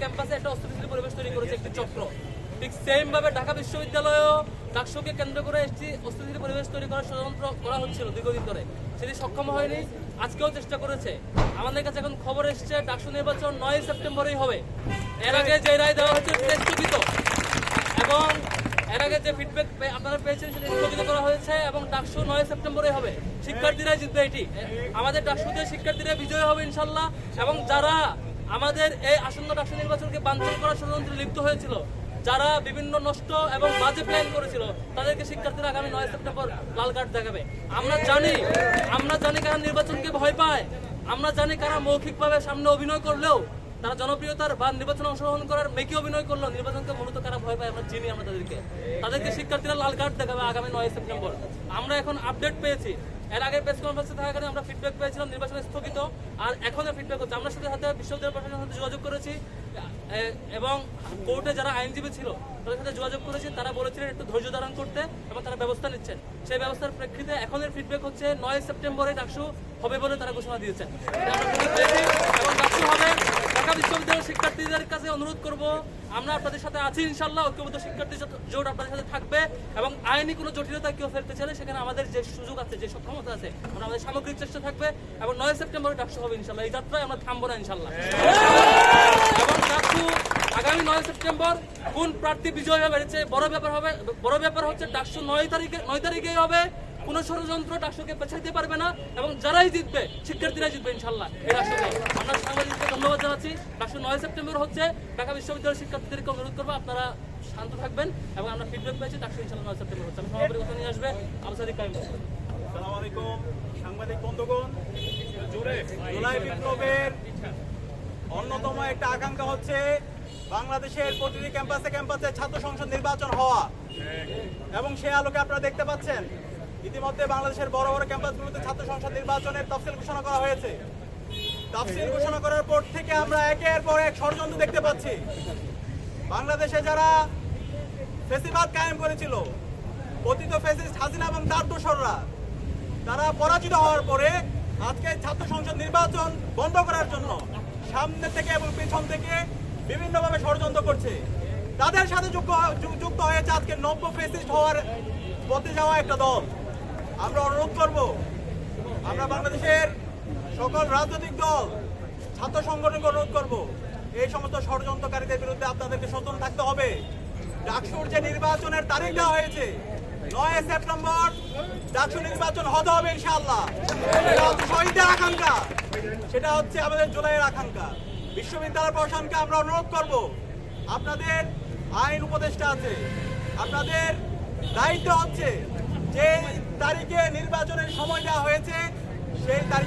ক্যাম্পাসে একটা অস্থিতিশীল পরিবেশ তৈরি করেছে একটি চক্র। ঠিক সেম ভাবে ঢাকা বিশ্ববিদ্যালয়েও ডাকসুকে কেন্দ্র করে একটি অস্থিতিশীল পরিবেশ তৈরি করার ষড়যন্ত্র করা হচ্ছিল দীর্ঘদিন ধরে। সেটি সক্ষম হয়নি, আজকেও চেষ্টা করেছে। আমাদের কাছে এখন খবর এসেছে, ডাকসু নির্বাচন নয় সেপ্টেম্বরেই হবে। এর আগে যে রায় দেওয়া হয়েছে স্থগিত। এবং এর আগে যে ফিডব্যাক আপনারা পেয়েছেন সেটা স্থগিত করা হয়েছে এবং ডাকসু নয় সেপ্টেম্বরে হবে। শিক্ষার্থীরা জিতবে এটি। আমাদের ডাকসুতে শিক্ষার্থীরা বিজয় হবে ইনশাল্লাহ। এবং যারা আমাদের এই আসন্ন ডাকসু নির্বাচনকে বাঞ্ছন করার ষড়যন্ত্রে লিপ্ত হয়েছিল। যারা বিভিন্ন নষ্ট এবং বাজে প্ল্যান করেছিল, তাদেরকে শিক্ষার্থীরা আগামী নয় সেপ্টেম্বর লাল কার্ড দেখাবে। আমরা জানি আমরা জানি কারা নির্বাচনকে ভয় পায়। আমরা জানি কারা মৌখিকভাবে সামনে অভিনয় করলেও, তারা জনপ্রিয়তার বা নির্বাচনে অংশগ্রহণ করার মেকি অভিনয় করল নির্বাচনকে মূলত কারা ভয় পায় আমরা চিনি আমরা তাদেরকে। তাদেরকে শিক্ষার্থীরা লাল কার্ড দেখাবে আগামী নয় সেপ্টেম্বর। আমরা এখন আপডেট পেয়েছি। এর আগে প্রেস কনফারেন্সে থাকাকালীন আমরা ফিডব্যাক পেয়েছিলাম, নির্বাচন স্থগিত। আর এখনও ফিডব্যাক হচ্ছে। আমরা সাথে সাথে বিশ্ববিদ্যালয় প্রশাসনের সাথে যোগাযোগ করেছি। এবং কোর্টে যারা আইনজীবী ছিল, তাদের সাথে যোগাযোগ করেছি। তারা বলেছিলেন একটু ধৈর্য ধারণ করতে এবং তারা ব্যবস্থা নিচ্ছেন। সেই ব্যবস্থার প্রেক্ষিতে এখনের ফিডব্যাক হচ্ছে, নয় সেপ্টেম্বরে ডাকসু হবে বলে তারা ঘোষণা দিয়েছেন। এবং ডাকসু হবে ঢাকা বিশ্ববিদ্যালয়ের শিক্ষার্থীদের কাছে অনুরোধ করব, আমরা আপনাদের সাথে আছি ইনশাল্লাহ, ঐক্যবদ্ধ শিক্ষার্থী জোট- আপনাদের সাথে থাকবে এবং আইনি কোনো জটিলতা কেউ ফেলতে চাইলে সেখানে আমাদের যে সুযোগ আছে, যে সক্ষমতা আছে, আমরা আমাদের সামগ্রিক চেষ্টা থাকবে এবং নয় সেপ্টেম্বরে ডাকসু হবে ইনশাল্লাহ। এই যাত্রায় আমরা থামবো না ইনশাল্লাহ। এবং ডাকসু আগামী নয় সেপ্টেম্বর কোন প্রার্থী বিজয় হবে বড় ব্যাপার হবে বড় ব্যাপার হচ্ছে ডাকসু নয় তারিখে নয় তারিখেই হবে। কোন ষড়যন্ত্র ডাকসুকে পেছাইতে পারবে না এবং যারাই জিতবে শিক্ষার্থীরা জিতবে ইনশাল্লাহ এই রাষ্ট্রকে আমরা সাংবাদিকদের ধন্যবাদ জানাচ্ছি। ডাকসু নয় সেপ্টেম্বর হচ্ছে ঢাকা বিশ্ববিদ্যালয়ের শিক্ষার্থীদেরকে অনুরোধ করব, আপনারা শান্ত থাকবেন এবং আমরা ফিডব্যাক পেয়েছি, ডাকসু ইনশাল্লাহ নয় সেপ্টেম্বর হচ্ছে। আমি সমাপের কথা নিয়ে আসবে আবসাদি কাইম আসসালামু আলাইকুম, সাংবাদিক বন্ধুগণ। জুলাই বিপ্লবের অন্যতম একটা আকাঙ্ক্ষা হচ্ছে বাংলাদেশের প্রতিটি ক্যাম্পাসে ক্যাম্পাসে ছাত্র সংসদ নির্বাচন হওয়া। এবং সে আলোকে আপনারা দেখতে পাচ্ছেন ইতিমধ্যে বাংলাদেশের বড় বড় ক্যাম্পাসগুলোতে ছাত্র সংসদ নির্বাচনের তফসিল ঘোষণা করা হয়েছে। তফসিল ঘোষণা করার পর থেকে আমরা একের পর এক ষড়যন্ত্র দেখতে পাচ্ছি। বাংলাদেশে যারা ফেসিবাদ কায়েম করেছিল, অতীত ফেসিস্ট হাসিনা এবং তার দোসররা, তারা পরাজিত হওয়ার পরে আজকে ছাত্র সংসদ নির্বাচন বন্ধ করার জন্য সামনে থেকে এবং পিছন থেকে বিভিন্নভাবে ষড়যন্ত্র করছে। তাদের সাথে যুক্ত যুক্ত হয়েছে আজকে নব্য ফেসিস্ট হওয়ার পথে যাওয়া একটা দল। আমরা অনুরোধ করব, আমরা বাংলাদেশের সকল রাজনৈতিক দল, ছাত্র সংগঠনকে অনুরোধ করব, এই সমস্ত ষড়যন্ত্রকারীদের বিরুদ্ধে আপনাদেরকে সচেতন থাকতে হবে। ডাকসুর যে নির্বাচনের তারিখ দেওয়া হয়েছে, নয় সেপ্টেম্বর ডাকসু নির্বাচন হতে হবে ইনশাআল্লাহ। সেটা হচ্ছে শহীদের আকাঙ্ক্ষা। সেটা হচ্ছে আমাদের জুলাইয়ের আকাঙ্ক্ষা। বিশ্ববিদ্যালয় প্রশাসনকে আমরা অনুরোধ করব, আপনাদের আইন উপদেষ্টা আছে, আপনাদের দায়িত্ব হচ্ছে যে তারিখে নির্বাচনের সময় দেওয়া হয়েছে সেই তারিখের